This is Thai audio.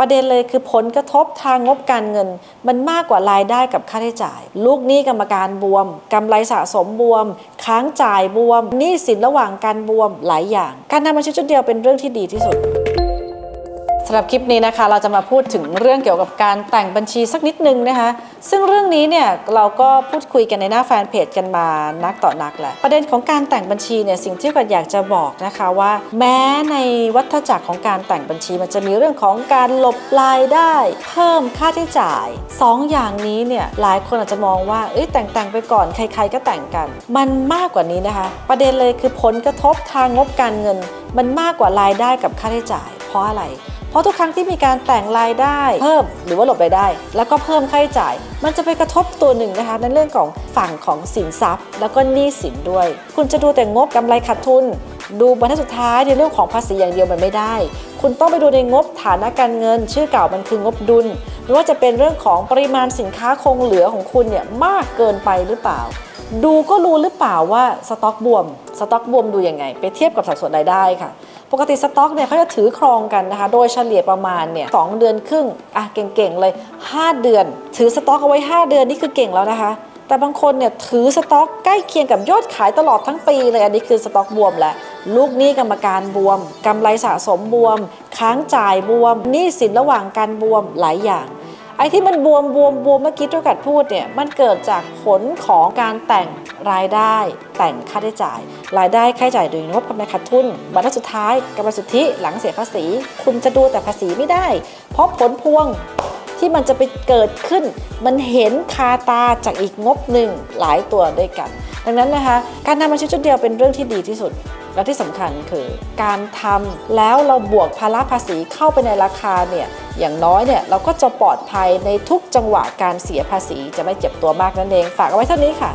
ประเด็นเลยคือผลกระทบทางงบการเงิน มันมากกว่ารายได้กับค่าใช้จ่าย ลูกหนี้กรรมการบวมกำไรสะสมบวม ค้างจ่ายบวมหนี้สินระหว่างการบวมหลายอย่าง การทำมาชีชุดเดียวเป็นเรื่องที่ดีที่สุด สำหรับคลิปนี้นะคะเราจะมาพูดถึงเรื่องเกี่ยวกับการแต่งบัญชีสักนิดนึงนะคะซึ่งเรื่องนี้เนี่ยเราก็พูดคุยกันในหน้าแฟนเพจกันมานักต่อนักแหละประเด็นของการแต่งบัญชีเนี่ยสิ่งที่กัดอยากจะบอกนะคะว่า แม้ในวัฏจักรของการแต่งบัญชีมันจะมีเรื่องของการหลบรายได้ เพิ่มค่าใช้จ่ายสองอย่างนี้เนี่ยหลายคนอาจจะมองว่าเอ้ยแต่งแต่งๆไปก่อนใคร ๆ ก็แต่งกัน มันมากกว่านี้นะคะ ประเด็นเลยคือผลกระทบทางงบการเงิน มันมากกว่ารายได้กับค่าใช้จ่าย เพราะอะไร ราะทุกครั้งที่มีการแต่งรายได้ เพิ่มหรือว่าหลบรายได้ แล้วก็เพิ่มค่าใช้จ่าย มันจะไปกระทบตัวหนึ่งนะคะในเรื่องของฝั่งของสินทรัพย์ แล้วก็หนี้สินด้วย คุณจะดูแต่งบกำไรขาดทุน ดูบรรทัดสุดท้ายในเรื่องของภาษีอย่างเดียวมันไม่ได้ คุณต้องไปดูในงบฐานะการเงิน ชื่อเก่ามันคืองบดุลหรือว่าจะเป็นเรื่องของปริมาณสินค้าคงเหลือของคุณเนี่ยมากเกินไปหรือเปล่า ดูก็รู้หรือเปล่าว่าสต็อกบวม สต็อกบวมดูยังไง ไปเทียบกับสัดส่วนรายได้ค่ะ ปกติสต็อกเนี่ยเขาจะถือครองกันนะคะ โดยเฉลี่ยประมาณเนี่ยสเดือนครึ่งอะเก่งๆเลย 5 เดือน ถือสต็อกเอาไว้ 5 เดือนนี่คือเก่งแล้วนะคะ แต่บางคนเนี่ยถือสต็อกใกล้เคียงกับยอดขายตลอดทั้งปีเลยอันนี้คือสต็อกบวมแหละลูกหนี้กรรมการบวมกำไรสะสมบวม ค้างจ่ายบวมหนี้สินระหว่างการบวมหลายอย่าง ไอ้ที่มันบวมบวมบวมเมื่อกี้ทุกกัดพูดเนี่ยมันเกิดจากผลของการแต่งรายได้ แต่งค่าใช้จ่าย รายได้ค่าใช้จ่ายโดยงบกำไรขาดทุนบรรทัดสุดท้ายกำไรสุทธิหลังเสียภาษี คุณจะดูแต่ภาษีไม่ได้ เพราะผลพวง ที่มันจะไปเกิดขึ้น มันเห็นคาตาจากอีกงบหนึ่งหลายตัวด้วยกัน ดังนั้นนะคะ การทำบัญชีชุดเดียวเป็นเรื่องที่ดีที่สุด และที่สำคัญคือการทำแล้วเราบวกภาระภาษีเข้าไปในราคาเนี่ยอย่างน้อยเนี่ยเราก็จะปลอดภัยในทุกจังหวะการเสียภาษีจะไม่เจ็บตัวมากนั่นเอง ฝากเอาไว้เท่านี้ค่ะ